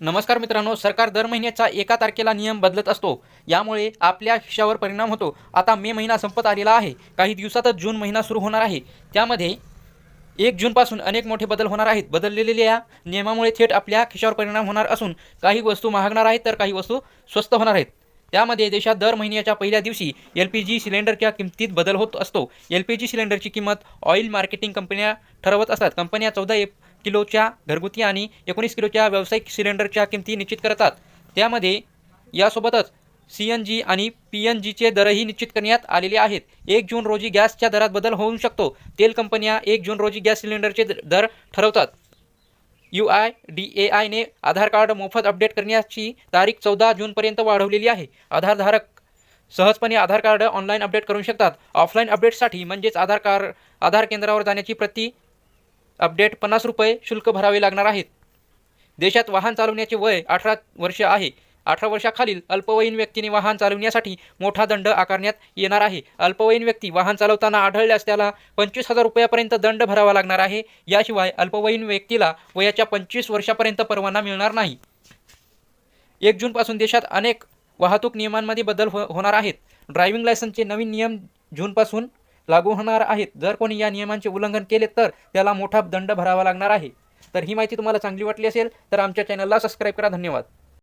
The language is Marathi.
नमस्कार मित्रांनो सरकार दर महिन्याचा एका तारखेला नियम बदलत असतो. यामुळे आपल्या खिशावर परिणाम होतो. आता मे महिना संपत आलेला आहे. काही दिवसातच जून महिना सुरू होणार आहे. त्यामध्ये एक जूनपासून अनेक मोठे बदल होणार आहेत. बदललेल्या नियमामुळे थेट आपल्या खिशावर परिणाम होणार असून काही वस्तू महागणार आहेत तर काही वस्तू स्वस्त होणार आहेत. त्यामध्ये देशात दर महिन्याच्या पहिल्या दिवशी एल पी जी सिलेंडरच्या किमतीत बदल होत असतो. एल पी जी सिलेंडरची किंमत ऑइल मार्केटिंग कंपन्या ठरवत असतात. कंपन्या चौदा एप किलोच्या घरगुती आणि एकोणीस किलोच्या व्यावसायिक सिलेंडरच्या किमती निश्चित करतात. त्यामध्ये यासोबतच सी एन जी आणि पी एन जीचे दरही निश्चित करण्यात आलेले आहेत. एक जून रोजी गॅसच्या दरात बदल होऊ शकतो. तेल कंपन्या एक जून रोजी गॅस सिलेंडरचे दर ठरवतात. यू आय डी ए आयने आधार कार्ड मोफत अपडेट करण्याची तारीख चौदा जूनपर्यंत वाढवलेली आहे. आधारधारक सहजपणे आधार कार्ड ऑनलाईन अपडेट करू शकतात. ऑफलाईन अपडेटसाठी म्हणजेच आधार कार्ड आधार केंद्रावर जाण्याची प्रति अपडेट पन्नास रुपये शुल्क भरावे लागणार आहेत. देशात वाहन चालवण्याचे वय अठरा वर्ष आहे. अठरा वर्षाखालील अल्पवयीन व्यक्तीने वाहन चालवण्यासाठी मोठा दंड आकारण्यात येणार आहे. अल्पवयीन व्यक्ती वाहन चालवताना आढळल्यास त्याला पंचवीस हजार रुपयापर्यंत दंड भरावा लागणार आहे. याशिवाय अल्पवयीन व्यक्तीला वयाच्या पंचवीस वर्षापर्यंत परवाना मिळणार नाही. एक जूनपासून देशात अनेक वाहतूक नियमांमध्ये बदल हो होणार आहेत. ड्रायव्हिंग लायसन्सचे नवीन नियम जूनपासून लागू होणार आहेत. जर कोणी या नियमांचे उल्लंघन केले तर त्याला मोठा दंड भरावा लागणार आहे. तर ही माहिती तुम्हाला चांगली वाटली असेल तर आमच्या चॅनलला सबस्क्राईब करा. धन्यवाद.